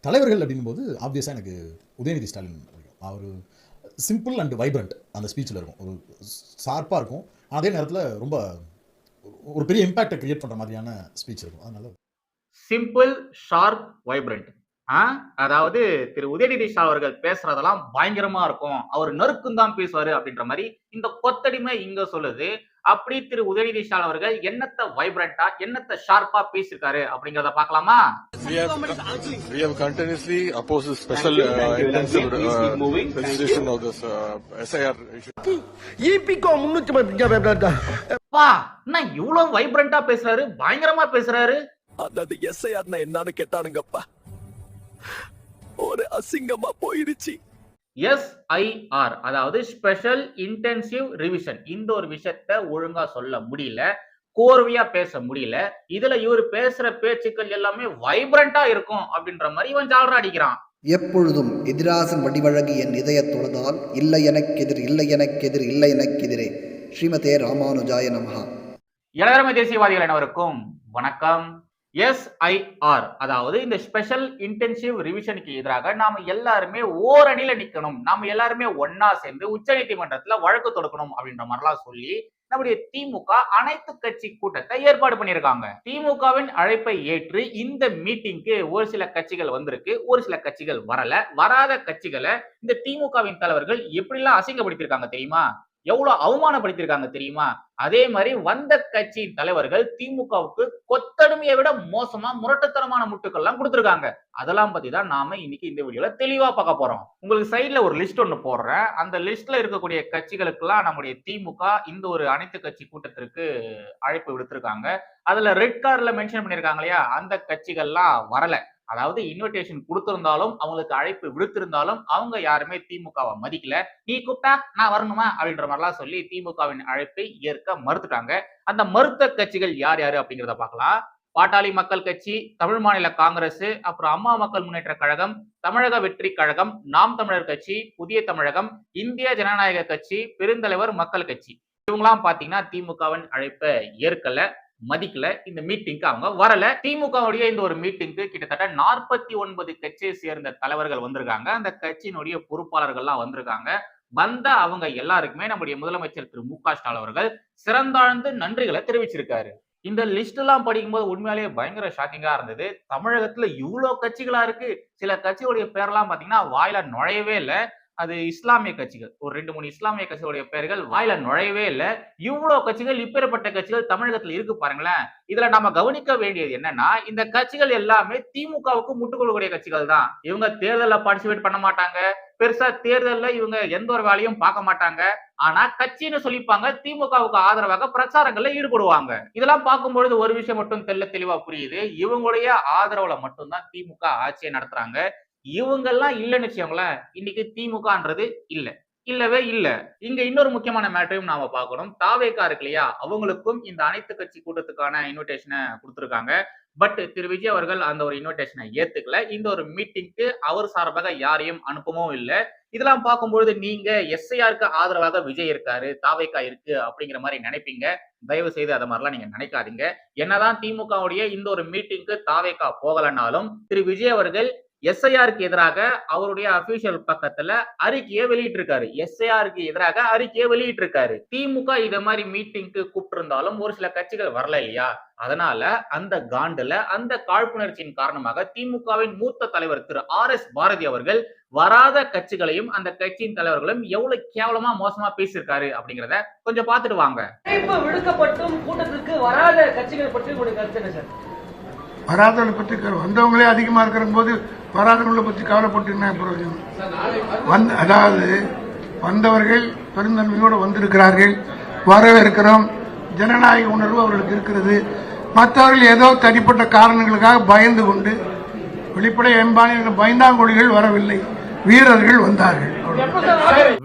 தலைவர்கள் அப்படிங்கும்போது ஆப்வியஸாக எனக்கு உதயநிதி ஸ்டாலின் அவர் சிம்பிள் அண்ட் வைப்ரண்ட் அந்த ஸ்பீச்சில் இருக்கும். ஒரு ஷார்ப்பாக இருக்கும். அதே நேரத்தில் ரொம்ப ஒரு பெரிய இம்பேக்டை கிரியேட் பண்ணுற மாதிரியான ஸ்பீச் இருக்கும். அதனால சிம்பிள் ஷார்ப் வைப்ரண்ட் ஆ? அதாவது திரு உதயநிதி ஷா அவர்கள் பேசுறதெல்லாம் பயங்கரமா இருக்கும். அவர் நறுக்கும் தான் பேசுவாரு அப்படின்ற மாதிரி இந்த கொத்தடிமை இங்க சொல்லுது. அப்படி திரு உதயநிதி ஸ்டாலின் அவர்கள் என்னத்த வைப்ரண்டா என்னத்த ஷார்ப்பா பேசியிருக்காரு அப்படிங்கறத பார்க்கலாமா? We have, we have continuously opposed the special uh, intensive uh, registration of this uh, SIR issue. இபிகோ முன்னூத்தி பா என்ன இவ்வளவு வைப்ரண்டா பேசுறாரு? பயங்கரமா பேசுறாரு. அதாவது எஸ்ஐஆர்னா என்னன்னு கேட்டானுங்கப்பா. ஒரு அசிங்கமா போயிருச்சு எஸ்ஐஆர் அதாவது ஸ்பெஷல் இன்டென்சிவ் ரிவிஷன் இந்த ஒரு விஷயத்த ஒழுங்கா சொல்ல முடியல கோர்வையா பேச முடியல. இதுல இவர் பேசுற பேச்சுக்கள் எல்லாமே வைப்ரண்டா இருக்கும் அப்படின்ற மாதிரி இவன் ஜாலரா அடிக்கிறான். எப்பொழுதும் எதிராசன் வடிவழகு என் இதயத் தொழுதால் இல்லை எனக்கெதிர் இல்லை எனக்கெதிர் இல்லை எனக்கெதிரே. ஸ்ரீமதே ராமானுஜாய நமஹா. இளதரமை தேசியவாதிகள் அனைவருக்கும் வணக்கம். எஸ்ஐஆர் அதாவது இந்த ஸ்பெஷல் இன்டென்சிவ் ரிவிஷனுக்கு எதிராக நாம எல்லாருமே ஓரணியில நிக்கணும். நாம எல்லாருமே ஒன்னா சேர்ந்து உச்ச நீதிமன்றத்துல வழக்கு தொடுக்கணும் அப்படின்ற மாதிரிலாம் சொல்லி நம்முடைய திமுக அனைத்து கட்சி கூட்டத்தை ஏற்பாடு பண்ணியிருக்காங்க. திமுகவின் அழைப்பை ஏற்று இந்த மீட்டிங்க்கு ஒரு சில கட்சிகள் வந்திருக்கு. ஒரு சில கட்சிகள் வரல. வராத கட்சிகளை இந்த திமுகவின் தலைவர்கள் எப்படிலாம் அசிங்கப்படுத்தியிருக்காங்க தெரியுமா? எவ்வளவு அவமானப்படுத்தியிருக்காங்க தெரியுமா? அதே மாதிரி வந்த கட்சியின் தலைவர்கள் திமுகவுக்கு கொத்தடுமையை விட மோசமா முரட்டுத்தனமான முட்டுக்கள்லாம் கொடுத்துருக்காங்க. அதெல்லாம் பத்தி தான் நாம இன்னைக்கு இந்த வீடியோல தெளிவா பார்க்க போறோம். உங்களுக்கு சைட்ல ஒரு லிஸ்ட் ஒன்று போடுறேன். அந்த லிஸ்ட்ல இருக்கக்கூடிய கட்சிகளுக்கெல்லாம் நம்முடைய திமுக இந்த ஒரு அனைத்து கட்சி கூட்டத்திற்கு அழைப்பு விடுத்திருக்காங்க. அதுல ரெட் கார்டுல மென்ஷன் பண்ணிருக்காங்க இல்லையா? அந்த கட்சிகள்லாம் வரல. அதாவது இன்விடேஷன் கொடுத்திருந்தாலும் அவங்களுக்கு அழைப்பு விடுத்திருந்தாலும் அவங்க யாருமே திமுகவை மதிக்கல. நீ கூப்பிட்டா நான் வரணுமா? அப்படின்ற மாதிரிலாம் சொல்லி திமுகவின் அழைப்பை ஏற்க மறுத்துட்டாங்க. அந்த மறுத்த கட்சிகள் யார் யாரு அப்படிங்கிறத பார்க்கலாம். பாட்டாளி மக்கள் கட்சி தமிழ் மாநில காங்கிரஸ் அப்புறம் அம்மா மக்கள் முன்னேற்ற கழகம் தமிழக வெற்றி கழகம் நாம் தமிழர் கட்சி புதிய தமிழகம் இந்திய ஜனநாயக கட்சி பெருந்தலைவர் மக்கள் கட்சி. இவங்கெல்லாம் பாத்தீங்கன்னா திமுகவின் அழைப்பை ஏற்கல. மதிக்கல. இந்த மீட்டிங்க்கு அவங்க வரல. திமுகவுடைய இந்த ஒரு மீட்டிங்க்கு கிட்டத்தட்ட நாற்பத்தி ஒன்பது கட்சியை சேர்ந்த தலைவர்கள் வந்திருக்காங்க. அந்த கட்சியினுடைய பொறுப்பாளர்கள்லாம் வந்திருக்காங்க. வந்த அவங்க எல்லாருக்குமே நம்முடைய முதலமைச்சர் திரு. மு. க. ஸ்டாலின் அவர்கள் சிறந்தாழ்ந்து நன்றிகளை தெரிவிச்சிருக்காரு. இந்த லிஸ்ட் எல்லாம் படிக்கும்போது உண்மையாலேயே பயங்கர ஷாக்கிங்கா இருந்தது. தமிழகத்துல இவ்வளவு கட்சிகளா இருக்கு. சில கட்சிகளுடைய பேர்லாம் பாத்தீங்கன்னா வாயில நுழையவே இல்லை. அது இஸ்லாமிய கட்சிகள். ஒரு ரெண்டு மூணு இஸ்லாமிய கட்சிகளுடைய பெயர்கள் வாயில நுழையவே இல்லை. இவ்வளவு கட்சிகள் இப்பேற்பட்ட கட்சிகள் தமிழகத்துல இருக்கு பாருங்களேன். இதுல நம்ம கவனிக்க வேண்டியது என்னன்னா இந்த கட்சிகள் எல்லாமே திமுகவுக்கு முட்டுக்கொள்ளக்கூடிய கட்சிகள் தான். இவங்க தேர்தலில் பார்ட்டிசிபேட் பண்ண மாட்டாங்க. பெருசா தேர்தலில் இவங்க எந்த ஒரு வேலையும் பார்க்க மாட்டாங்க. ஆனா கட்சின்னு சொல்லிப்பாங்க திமுகவுக்கு ஆதரவாக பிரச்சாரங்கள்ல ஈடுபடுவாங்க. இதெல்லாம் பார்க்கும்பொழுது ஒரு விஷயம் மட்டும் தெல்ல தெளிவா புரியுது. இவங்களுடைய ஆதரவுல மட்டும்தான் திமுக ஆட்சியை நடத்துறாங்க. இவங்கெல்லாம் இல்லைன்னு வச்சுக்கோங்களேன் இன்னைக்கு திமுகன்றது இல்லை. இல்லவே இல்ல. இங்க இன்னொரு முக்கியமான மேட்டரையும் நாம பார்க்கணும். தாவேக்கா இருக்கு இல்லையா? அவங்களுக்கும் இந்த அனைத்து கட்சி கூட்டத்துக்கான இன்விடேஷனை கொடுத்துருக்காங்க. பட் திரு விஜய் அவர்கள் அந்த ஒரு இன்விடேஷனை ஏத்துக்கல. இந்த ஒரு மீட்டிங்க்கு அவர் சார்பாக யாரையும் அனுப்பவும் இல்லை. இதெல்லாம் பார்க்கும்பொழுது நீங்க எஸ்ஐஆருக்கு ஆதரவாக விஜய் இருக்காரு தாவேக்கா இருக்கு அப்படிங்கிற மாதிரி நினைப்பீங்க. தயவு செய்து அதை மாதிரிலாம் நீங்க நினைக்காதீங்க. என்னதான் திமுகவுடைய இந்த ஒரு மீட்டிங்க்கு தாவேக்கா போகலனாலும் திரு விஜய் அவர்கள் எஸ்ஐஆருக்கு எதிராக அவருடைய அபிஷியல் பக்கத்துல அறிக்கையை வெளியிட்டிருக்காரு. எஸ்ஐஆருக்கு எதிராக அறிக்கையை வெளியிட்டிருக்காரு. திமுக இத மாதிரி மீட்டிங்க்கு கூப்பிட்டு இருந்தாலும் ஒரு சில கட்சிகள் வரல இல்லையா? அதனால அந்த காண்டுல அந்த காழ்ப்புணர்ச்சியின் காரணமாக திமுகவின் மூத்த தலைவர் திரு ஆர் எஸ் பாரதி அவர்கள் வராத கட்சிகளையும் அந்த கட்சியின் தலைவர்களும் எவ்வளவு கேவலமா மோசமா பேசியிருக்காரு அப்படிங்கறத கொஞ்சம் பார்த்துட்டு வாங்க. விடுக்கப்பட்டும் கூட்டத்திற்கு வராத கட்சிகள் பற்றி உங்களுக்கு கருத்து என்ன சார்? வராதவங்களை பற்றி வந்தவங்களே அதிகமாக இருக்கிற போது வராதவங்களை பற்றி கவலைப்பட்டு என்ன பிரயோஜனம்? வந்த அதாவது வந்தவர்கள் பெருந்தன்மையோடு வந்திருக்கிறார்கள் வரவேற்கிறோம் ஜனநாயக உணர்வு அவர்களுக்கு இருக்கிறது. மற்றவர்கள் ஏதோ தனிப்பட்ட காரணங்களுக்காக பயந்து கொண்டு வெளிப்படை எம்பானியர்கள் பயந்தாங்கொழிகள் வரவில்லை. வீரர்கள் வந்தார்கள்.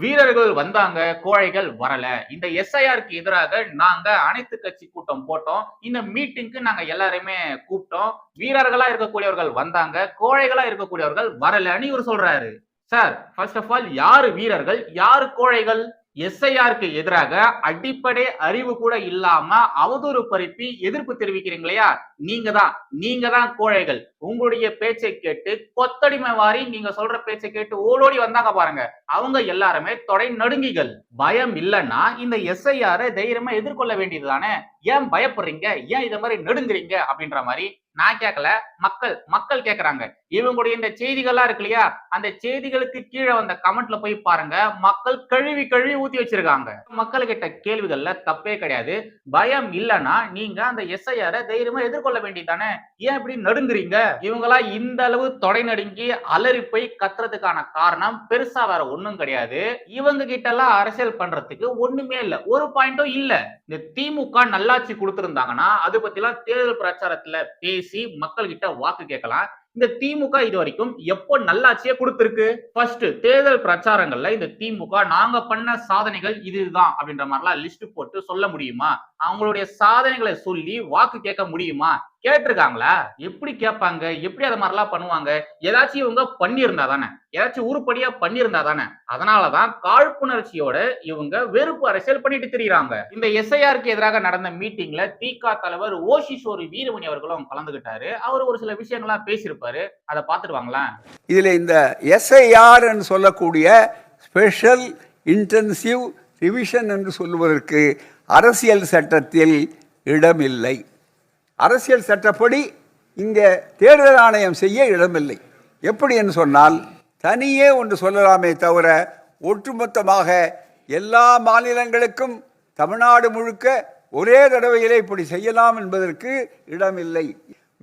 வீரர்கள் வந்தாங்க கோழைகள் வரல. இந்த எஸ்ஐஆருக்கு எதிராக நாங்க அனைத்து கட்சி கூட்டம் போட்டோம். இந்த மீட்டிங்க்கு நாங்க எல்லாருமே கூப்பிட்டோம். வீரர்களா இருக்கக்கூடியவர்கள் வந்தாங்க கோழைகளா இருக்கக்கூடியவர்கள் வரலன்னு இவர் சொல்றாரு. சார் ஃபர்ஸ்ட் ஆஃப் ஆல் யாரு வீரர்கள்? யாரு கோழைகள்? எஸ்ஐஆருக்கு எதிராக அடிப்படை அறிவு கூட இல்லாம அவதூறு பரப்பி எதிர்ப்பு தெரிவிக்கிறீங்க இல்லையா நீங்க தான். நீங்க தான் கோழைகள். உங்களுடைய பேச்சை கேட்டு கொத்தடிமை வாரி நீங்க சொல்ற பேச்சை கேட்டு ஓடோடி வந்தாங்க பாருங்க. அவங்க எல்லாருமே தொடை நடுங்கிகள். பயம் இல்லைன்னா இந்த எஸ்ஐஆரை தைரியமா எதிர்கொள்ள வேண்டியது தானே ஏன் பயப்படுறீங்க? ஏன் இதை மாதிரி நடுங்குறீங்க? அப்படின்ற மாதிரி நான் கேட்கல மக்கள் மக்கள் கேட்கறாங்க இவங்களுடைய இந்த செய்திகள்லாம் இருக்கு இல்லையா? அந்த செய்திகளுக்கு கீழே வந்த கமெண்ட்ல போய் பாருங்க மக்கள் கழுவி கழுவி ஊத்தி வச்சிருக்காங்க. மக்கள் கிட்ட கேள்விகள்ல தப்பே கிடையாது. பயம் இல்லைன்னா நீங்க அந்த எஸ்ஐஆர தைரியமா எதிர்கொள்ள வேண்டியதானே ஏன் இப்படி நடுங்குறீங்க? இவங்களா இந்த அளவு தொடை நடுங்கி அலறி போய் கத்துறதுக்கான காரணம் பெருசா வேற ஒண்ணும் கிடையாது. இவங்க கிட்ட எல்லாம் அரசியல் பண்றதுக்கு ஒண்ணுமே இல்ல. ஒரு பாயிண்டும் இல்ல. இந்த திமுக நல்லாட்சி கொடுத்திருந்தாங்கன்னா அது பத்தி எல்லாம் தேர்தல் பிரச்சாரத்துல பேசி பேசி மக்கள்கிட்ட வாக்கு கேட்கலாம். இந்த திமுக இது வரைக்கும் எப்போ நல்லாட்சியே கொடுத்திருக்கு? ஃபர்ஸ்ட் தேர்தல் பிரச்சாரங்கள்ல இந்த திமுக நாங்க பண்ண சாதனைகள் இதுதான் அப்படின்ற மாதிரிலாம் லிஸ்ட் போட்டு சொல்ல முடியுமா? அவங்களுடைய சாதனைகளை சொல்லி வாக்கு கேட்க முடியுமா? கேட்டிருக்காங்களா? எப்படி கேட்பாங்க? எப்படி அதை மாதிரிலாம் பண்ணுவாங்க? ஏதாச்சும் இவங்க பண்ணியிருந்தா தானே? ஏதாச்சும் உருப்படியா பண்ணியிருந்தா தானே? அதனாலதான் காழ்ப்புணர்ச்சியோட இவங்க வெறுப்பு அரசியல் பண்ணிட்டு தெரியுறாங்க. இந்த எஸ்ஐஆருக்கு எதிராக நடந்த மீட்டிங்ல திக தலைவர் ஓஷிஷோரி வீரமணி அவர்களும் கலந்துகிட்டாரு. அவர் ஒரு சில விஷயங்கள்லாம் பேசியிருப்பாரு. அதை பார்த்துருவாங்களா இதுல இதில் இந்த எஸ்ஐஆர் என்று சொல்லக்கூடிய ஸ்பெஷல் இன்டென்சிவ் ரிவிஷன் என்று சொல்லுவதற்கு அரசியல் சட்டத்தில் இடமில்லை. அரசியல் சட்டப்படி இங்கே தேர்தல் ஆணையம் செய்ய இடமில்லை. எப்படி என்று சொன்னால் தனியே ஒன்று சொல்லலாமே தவிர ஒட்டுமொத்தமாக எல்லா மாநிலங்களுக்கும் தமிழ்நாடு முழுக்க ஒரே தடவையிலே இப்படி செய்யலாம் என்பதற்கு இடமில்லை.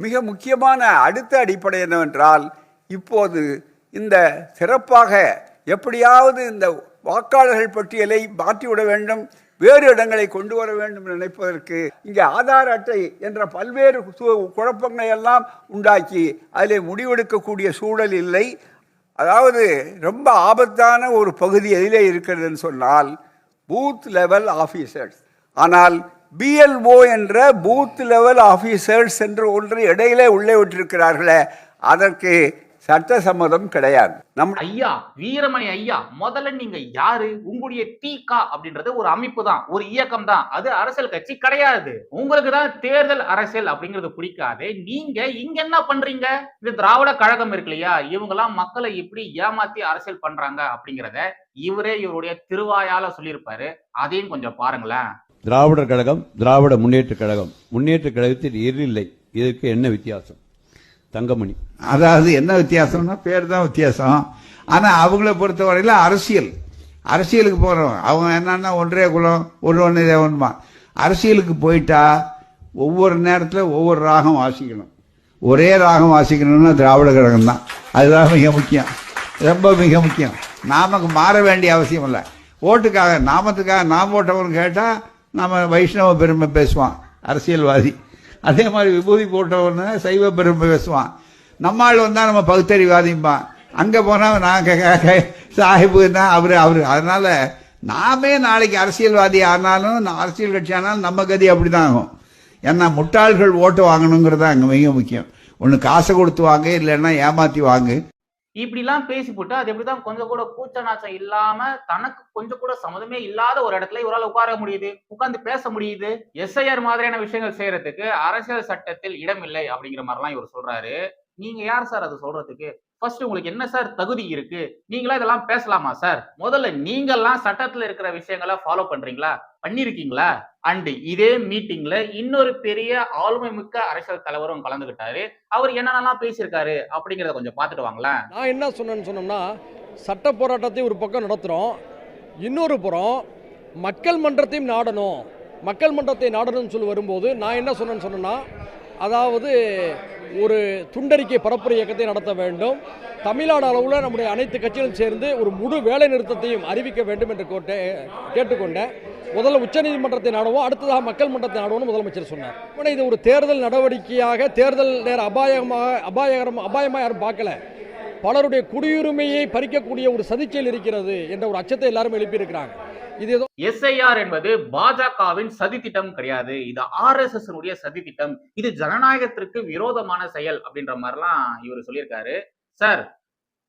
மிக முக்கியமான அடுத்த அடிப்படை என்னவென்றால் இப்போது இந்த சிறப்பாக எப்படியாவது இந்த வாக்காளர்கள் பட்டியலை மாற்றிவிட வேண்டும். வேறு இடங்களை கொண்டு வர வேண்டும் நினைப்பதற்கு இங்கே ஆதார் அட்டை என்ற பல்வேறு குழப்பங்களை எல்லாம் உண்டாக்கி அதில் முடிவெடுக்கக்கூடிய சூழல் இல்லை. அதாவது ரொம்ப ஆபத்தான ஒரு பகுதி எதிலே இருக்கிறதுன்னு சொன்னால் பூத் லெவல் ஆஃபீஸர்ஸ் ஆனால் பிஎல்ஓ என்ற பூத் லெவல் ஆஃபீஸர்ஸ் என்று ஒன்று இடையிலே உள்ளே விட்டிருக்கிறார்களே அதற்கு சட்ட சம்மதம் கிடையாது. நம் ஐயா வீரமணி ஐயா முதல்ல நீங்க யாரு? உங்களுடைய தீகா அப்படின்றது ஒரு அமைப்பு தான் ஒரு இயக்கம் தான் அது அரசியல் கட்சி கிடையாது. உங்களுக்கு தான் தேர்தல் அரசியல் அப்படிங்கிறது பிடிக்காது. நீங்க இங்க என்ன பண்றீங்க? இந்த திராவிட கழகம் இருக்கு இல்லையா? இவங்க எல்லாம் மக்களை எப்படி ஏமாத்தி அரசியல் பண்றாங்க அப்படிங்கிறத இவரே இவருடைய திருவாயால சொல்லியிருப்பாரு. அதையும் கொஞ்சம் பாருங்களேன். திராவிடர் கழகம் திராவிட முன்னேற்ற கழகம். முன்னேற்ற கழகத்தில் இல்லை இதற்கு என்ன வித்தியாசம்? தங்கமணி. அதாவது என்ன வித்தியாசம்னா பேர் தான் வித்தியாசம். ஆனால் அவங்கள பொறுத்தவரையில் அரசியல். அரசியலுக்கு போகிறோம் அவங்க என்னன்னா ஒன்றே குலம் ஒன்று ஒன்று தேவன்மா. அரசியலுக்கு போயிட்டா ஒவ்வொரு நேரத்தில் ஒவ்வொரு ராகம் வாசிக்கணும். ஒரே ராகம் வாசிக்கணும்னா திராவிட கழகம் தான். அதுதான் மிக முக்கியம். ரொம்ப மிக முக்கியம். நாமக்கு மாற வேண்டிய அவசியம் இல்லை. ஓட்டுக்காக நாமத்துக்காக நாம் ஓட்டவன் கேட்டால் நம்ம வைஷ்ணவ பெருமை பேசுவான். அரசியல்வாதி. அதே மாதிரி விபூதி போட்டவன சைவ பெருமை பேசுவான். நம்மாள் வந்தால் நம்ம பகுத்தறிவாதிம்பான் அங்கே போனால் நாங்கள் சாஹிபுன்னா அவர் அவர். அதனால் நாமே நாளைக்கு அரசியல்வாதி ஆனாலும் அரசியல் கட்சி ஆனாலும் நம்ம கதி அப்படிதான் ஆகும். ஏன்னா முட்டாள்கள் ஓட்டு வாங்கணுங்கிறது அங்கே மிக முக்கியம். ஒன்று காசை கொடுத்து வாங்க இல்லைன்னா ஏமாற்றி வாங்கு. இப்படிலாம் பேசி போட்டு அது எப்படிதான் கொஞ்சம் கூட கூச்ச நாச்சம் இல்லாம தனக்கு கொஞ்சம் கூட சம்மதமே இல்லாத ஒரு இடத்துல இவரால் உட்கார முடியுது உட்கார்ந்து பேச முடியுது. எஸ்ஐஆர் மாதிரியான விஷயங்கள் செய்யறதுக்கு அரசியல் சட்டத்தில் இடம் இல்லை அப்படிங்கிற மாதிரிலாம் இவர் சொல்றாரு. நீங்க யார் சார் அது சொல்றதுக்கு? ஃபர்ஸ்ட் உங்களுக்கு என்ன சார் தகுதி இருக்கு? நீங்களா இதெல்லாம் பேசலாமா சார் முதல்ல நீங்கெல்லாம் சட்டத்துல இருக்கிற விஷயங்களை ஃபாலோ பண்றீங்களா? பண்ணிருக்கீங்களா? அண்ட் இதே மீட்டிங்ல இன்னொரு பெரிய ஆளுமை மிக்க அரசியல் தலைவரும் கலந்துகிட்டாரு. அவர் என்னென்னலாம் பேசியிருக்காரு அப்படிங்கறத கொஞ்சம் பார்த்துட்டு வாங்களேன். நான் என்ன சொன்னேன்னு சொன்னோம்னா சட்ட போராட்டத்தை ஒரு பக்கம் நடத்துகிறோம் இன்னொரு புறம் மக்கள் மன்றத்தையும் நாடணும். மக்கள் மன்றத்தை நாடணும்னு சொல்லி வரும்போது நான் என்ன சொன்னேன்னு சொன்னேன்னா அதாவது ஒரு துண்டறிக்கை பரப்புரை இயக்கத்தை நடத்த வேண்டும். தமிழ்நாடு அளவில் நம்முடைய அனைத்து கட்சிகளும் சேர்ந்து ஒரு முழு வேலை நிறுத்தத்தையும் அறிவிக்க வேண்டும் என்று கோட்டே கேட்டுக்கொண்டேன். முதல்ல உச்சநீதிமன்றத்தை நாடுவோம் அடுத்ததாக மக்கள் மன்றத்தை நாடுவோம்னு முதலமைச்சர் சொன்னார். ஆனால் இது ஒரு தேர்தல் நடவடிக்கையாக தேர்தல் நேர அபாயமாக அபாயகரம் அபாயமாக யாரும் பார்க்கல. பலருடைய குடியுரிமையை பறிக்கக்கூடிய ஒரு சதிச்செயல் இருக்கிறது என்ற ஒரு அச்சத்தை எல்லாரும் எழுப்பியிருக்கிறாங்க. இது ஏதோ எஸ்ஐஆர் என்பது பாஜகவின் சதி திட்டம் கிடையாது. இது ஆர் எஸ் சதி திட்டம். இது ஜனநாயகத்திற்கு விரோதமான செயல் அப்படின்ற மாதிரிலாம் இவர் சொல்லியிருக்காரு. சார்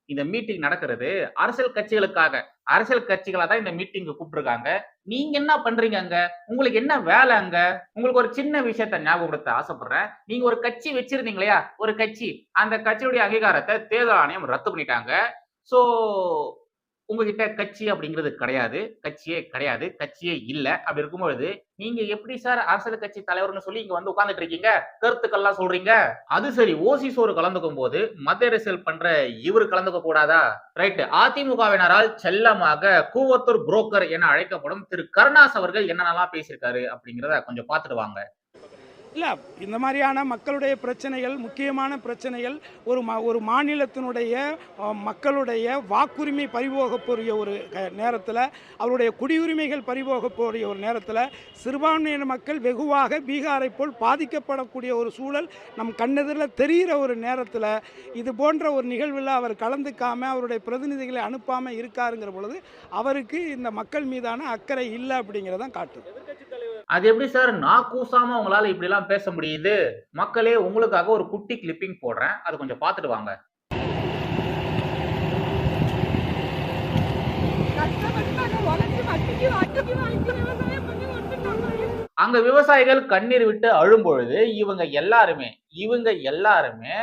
இந்த மீட்டிங் நடக்கிறது அரசியல் கட்சிகளுக்காக. அரசியல் கட்சிகளை தான் இந்த மீட்டிங்க கூப்பிட்டுருக்காங்க. நீங்க என்ன பண்றீங்க அங்க? உங்களுக்கு என்ன வேலை அங்க? உங்களுக்கு ஒரு சின்ன விஷயத்த ஞாபகப்படுத்த ஆசைப்படுறேன். நீங்க ஒரு கட்சி வச்சிருந்தீங்க இல்லையா ஒரு கட்சி. அந்த கட்சியுடைய அங்கீகாரத்தை தேர்தல் ஆணையம் ரத்து பண்ணிட்டாங்க. சோ உங்ககிட்ட கட்சி அப்படிங்கிறது கிடையாது. கட்சியே கிடையாது. கட்சியே இல்லை. அப்படி இருக்கும்பொழுது நீங்க எப்படி சார் அரசியல் கட்சி தலைவர்னு சொல்லி இங்க வந்து உட்கார்ந்துட்டு இருக்கீங்க? கருத்துக்கள்லாம் சொல்றீங்க? அது சரி ஓசி சோறு கலந்துக்கும் போது மத்திய அரசியல் பண்ற இவர் கலந்துக்க கூடாதா? ரைட் அதிமுகவினரால் செல்லமாக கூவத்தூர் புரோக்கர் என அழைக்கப்படும் திரு கருணாஸ் அவர்கள் என்னென்னலாம் பேசியிருக்காரு அப்படிங்கிறத கொஞ்சம் பார்த்துட்டு வாங்க. இல்லை இந்த மாதிரியான மக்களுடைய பிரச்சனைகள் முக்கியமான பிரச்சனைகள் ஒரு மா ஒரு மாநிலத்தினுடைய மக்களுடைய வாக்குரிமை பறிபோகக்கூடிய ஒரு நேரத்தில் அவருடைய குடியுரிமைகள் பறிபோகக்கூடிய ஒரு நேரத்தில் சிறுபான்மையின மக்கள் வெகுவாக பீகாரை போல் பாதிக்கப்படக்கூடிய ஒரு சூழல் நம் கண்ணெதிரில் தெரிகிற ஒரு நேரத்தில் இது போன்ற ஒரு நிகழ்வில் அவர் கலந்துக்காமல் அவருடைய பிரதிநிதிகளை அனுப்பாமல் இருக்காருங்கிற பொழுது அவருக்கு இந்த மக்கள் மீதான அக்கறை இல்லை அப்படிங்கிறதான் காட்டுது. அது எப்படி சார்? நான் கூசாம உங்களால இப்படி எல்லாம் பேச முடியுது. மக்களே உங்களுக்காக ஒரு குட்டி கிளிப்பிங் போடுறேன். அது கொஞ்சம் பார்த்துட்டு வாங்க. அங்க விவசாயிகள் கண்ணீர் விட்டு அழும் பொழுது இவங்க எல்லாருமே இவங்க எல்லாருமே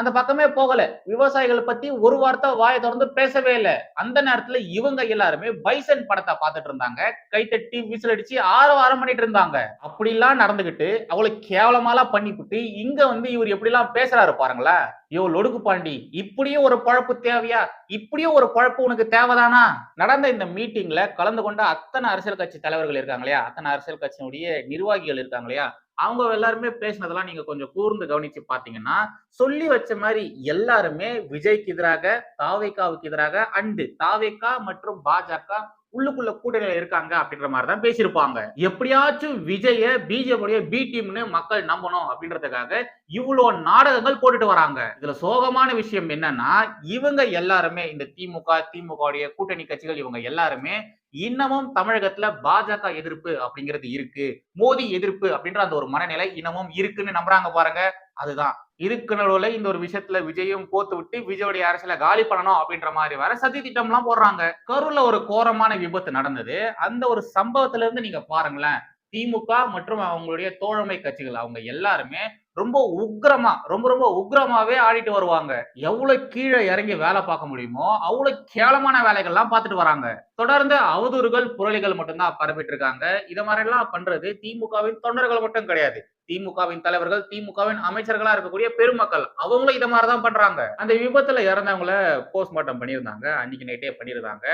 அந்த பக்கமே போகல. விவசாயிகளை பத்தி ஒரு வார்த்தை வாயை தொடர்ந்து பேசவே இல்லை. அந்த நேரத்துல இவங்க எல்லாருமே பைசன் படத்தை பார்த்துட்டு இருந்தாங்க. கைத்தட்டி விசில் அடிச்சு ஆரவாரம் பண்ணிட்டு இருந்தாங்க. அப்படிலாம் நடந்துகிட்டு அவ்வளவு கேவலமாலாம் பண்ணிவிட்டு இங்க வந்து இவர் எப்படி எல்லாம் பேசுறாரு பாருங்களேன். யோ லொடுக்கு பாண்டி இப்படியும் ஒரு பழப்பு தேவையா? இப்படியும் ஒரு பழப்பு உனக்கு தேவைதானா? நடந்த இந்த மீட்டிங்ல கலந்து கொண்ட அத்தனை அரசியல் கட்சி தலைவர்கள் இருக்காங்க இல்லையா? அத்தனை அரசியல் கட்சியினுடைய நிர்வாகிகள் இருக்காங்க இல்லையா? அவங்க எல்லாருமே பேசினதெல்லாம் நீங்க கொஞ்சம் கூர்ந்து கவனிச்சு பாத்தீங்கன்னா சொல்லி வச்ச மாதிரி எல்லாருமே விஜய்க்கு எதிராக தாவேக்காவுக்கு எதிராக அண்டு. தாவேக்கா மற்றும் பாஜக உள்ளுக்குள்ள கூட்டணியில இருக்காங்க அப்படின்ற மாதிரி தான் பேசியிருப்பாங்க. எப்படியாச்சும் விஜய பிஜேபியுடைய பி டீம்னு மக்கள் நம்பணும் அப்படின்றதுக்காக இவ்வளவு நாடகங்கள் போட்டுட்டு வராங்க. இதுல சோகமான விஷயம் என்னன்னா இவங்க எல்லாருமே இந்த திமுக திமுக உடைய கூட்டணி கட்சிகள் இவங்க எல்லாருமே இன்னமும் தமிழகத்துல பாஜக எதிர்ப்பு அப்படிங்கிறது இருக்கு. மோடி எதிர்ப்பு அப்படின்ற அந்த ஒரு மனநிலை இன்னமும் இருக்குன்னு நம்புறாங்க பாருங்க. அதுதான். இதுக்கு நடுவுல இந்த ஒரு விஷயத்துல விஜயும் கோத்து விட்டு விஜயோடைய அரசியல காலி பண்ணணும் அப்படின்ற மாதிரி வர சதி திட்டம் எல்லாம் போடுறாங்க. கரூர்ல ஒரு கோரமான விபத்து நடந்தது. அந்த ஒரு சம்பவத்துல இருந்து நீங்க பாருங்களேன். திமுக மற்றும் அவங்களுடைய தோழமை கட்சிகள். அவங்க எல்லாருமே ரொம்ப உக்ரமா ரொம்ப ரொம்ப உக்ரமாவே ஆடிட்டு வருவாங்க. எவ்வளவு கீழே இறங்கி வேலை பார்க்க முடியுமோ அவ்வளவு கேவலமான வேலைகள்லாம் பார்த்துட்டு வராங்க. தொடர்ந்து அவதூறுகள் புரளிகள் மட்டும்தான் பரப்பிட்டு இருக்காங்க இதை மாதிரி எல்லாம் பண்றது திமுகவின் தொண்டர்கள் மட்டும் கிடையாது. திமுகவின் தலைவர்கள் திமுகவின் அமைச்சர்களா இருக்கக்கூடிய பெருமக்கள் அவங்களும் இதை மாதிரிதான் பண்றாங்க. அந்த விபத்துல இறந்தவங்கள போஸ்ட்மார்ட்டம் பண்ணியிருந்தாங்க. அன்னைக்கு நைட்டே பண்ணியிருந்தாங்க.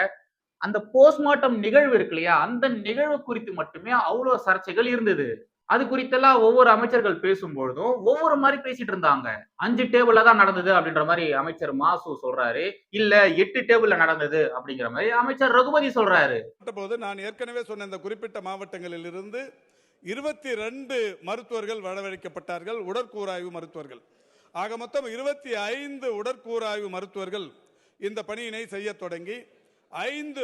அந்த போஸ்ட்மார்ட்டம் நிகழ்வு இருக்கு இல்லையா? அந்த நிகழ்வு குறித்து மட்டுமே அவ்வளவு சர்ச்சைகள் இருந்தது. அது குறித்தெல்லாம் ஒவ்வொரு அமைச்சர்கள் பேசும்பொழுதும் ஒவ்வொரு மாதிரி பேசிட்டு இருந்தாங்க. அஞ்சு டேபிள்ல தான் நடந்தது அப்படின்ற மாதிரி அமைச்சர் மாசு சொல்றாரு. இல்ல எட்டு டேபிள்ல நடந்தது அப்படிங்கிற மாதிரி அமைச்சர் ரகுபதி சொல்றாரு. போது நான் ஏற்கனவே சொன்ன இந்த குறிப்பிட்ட மாவட்டங்களில் இருந்து இருபத்தி ரெண்டு மருத்துவர்கள் வரவழைக்கப்பட்டார்கள். உடற்கூறாய்வு மருத்துவர்கள். ஆக மொத்தம் இருபத்தி ஐந்து உடற்கூறாய்வு மருத்துவர்கள் இந்த பணியினை செய்ய தொடங்கி ஐந்து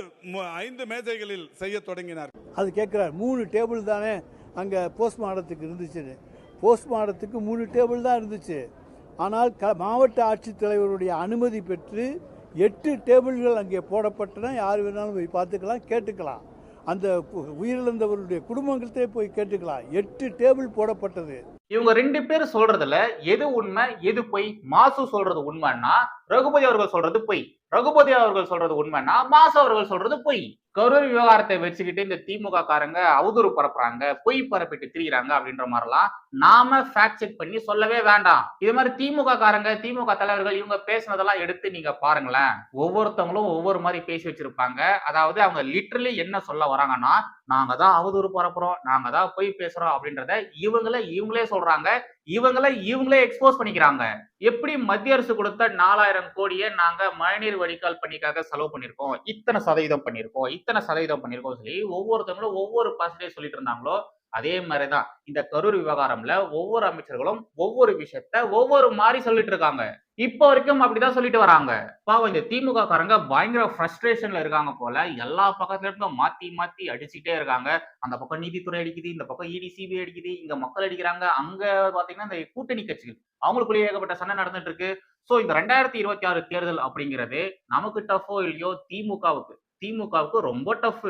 ஐந்து மேஜைகளில் செய்ய தொடங்கினார். அது கேட்குறாரு மூணு டேபிள் தானே அங்கே போஸ்ட்மார்ட்டத்துக்கு இருந்துச்சுன்னு. போஸ்ட்மார்ட்டத்துக்கு மூணு டேபிள் தான் இருந்துச்சு. ஆனால் க மாவட்ட ஆட்சித்தலைவருடைய அனுமதி பெற்று எட்டு டேபிள்கள் அங்கே போடப்பட்டன. யார் வேணாலும் போய் பார்த்துக்கலாம் கேட்டுக்கலாம். அந்த உயிரிழந்தவருடைய குடும்பங்கள்கிட்டே போய் கேட்டுக்கலாம். எட்டு டேபிள் போடப்பட்டது. இவங்க ரெண்டு பேரும் சொல்றதுல எது உண்மை எது பொய்? மாசு சொல்றது உண்மைன்னா ரகுபதி அவர்கள் சொல்றது பொய். ரகுபதி அவர்கள் சொல்றது உண்மைன்னா மாஸ் அவர்கள் சொல்றது பொய். கரூர் விவகாரத்தை வச்சுக்கிட்டு இந்த திமுக காரங்க அவதூறு பரப்புறாங்க பொய் பரப்பிட்டு திரியுறாங்க அப்படின்ற மாதிரிலாம் நாம ஃபேக்ட் செக் பண்ணி சொல்லவே வேண்டாம். இது மாதிரி திமுக காரங்க திமுக தலைவர்கள் இவங்க பேசுனதெல்லாம் எடுத்து நீங்க பாருங்களேன். ஒவ்வொருத்தவங்களும் ஒவ்வொரு மாதிரி பேசி வச்சிருப்பாங்க. அதாவது அவங்க லிட்ரலி என்ன சொல்ல வராங்கன்னா நாங்க தான் அவதூறு பரப்புறோம் நாங்க தான் பொய் பேசுறோம் அப்படின்றத இவங்கள இவங்களே சொல்றாங்க. இவங்கள இவங்களே எக்ஸ்போஸ் பண்ணிக்கிறாங்க. எப்படி மத்திய அரசு கொடுத்த நாலாயிரம் கோடியை நாங்க மழைநீர் வடிகால் பணிக்காக செலவு பண்ணிருக்கோம் இத்தனை சதவீதம் பண்ணிருக்கோம் இத்தனை சதவீதம் பண்ணிருக்கோம் சொல்லி ஒவ்வொருத்தவங்களும் ஒவ்வொரு பர்சன்டேஜ் சொல்லிட்டு இருந்தாங்களோ அதே மாதிரி தான் இந்த கரூர் விவகாரம்ல ஒவ்வொரு அமைச்சர்களும் ஒவ்வொரு விஷயத்த ஒவ்வொரு மாதிரி சொல்லிட்டு இருக்காங்க இப்போ வரைக்கும் அப்படிதான் சொல்லிட்டு வராங்க. பாவம் இந்த திமுக காரங்க பயங்கர ஃப்ரஸ்ட்ரேஷன்ல இருக்காங்க போல. எல்லா பக்கத்துல இருந்தும் மாத்தி மாத்தி அடிச்சுட்டே இருக்காங்க. அந்த பக்கம் நீதித்துறை அடிக்குது இந்த பக்கம் இடி சிபிஐ அடிக்குது இங்க மக்கள் அடிக்கிறாங்க. அங்க பாத்தீங்கன்னா இந்த கூட்டணி கட்சிகள் அவங்களுக்குள்ளேயே ஏகப்பட்ட சண்டை நடந்துட்டு இருக்கு சோ இந்த ரெண்டாயிரத்தி இருபத்தி ஆறு தேர்தல் அப்படிங்கிறது நமக்கு டஃபோ இல்லையோ திமுகவுக்கு? திமுகவுக்கு ரொம்ப டஃப்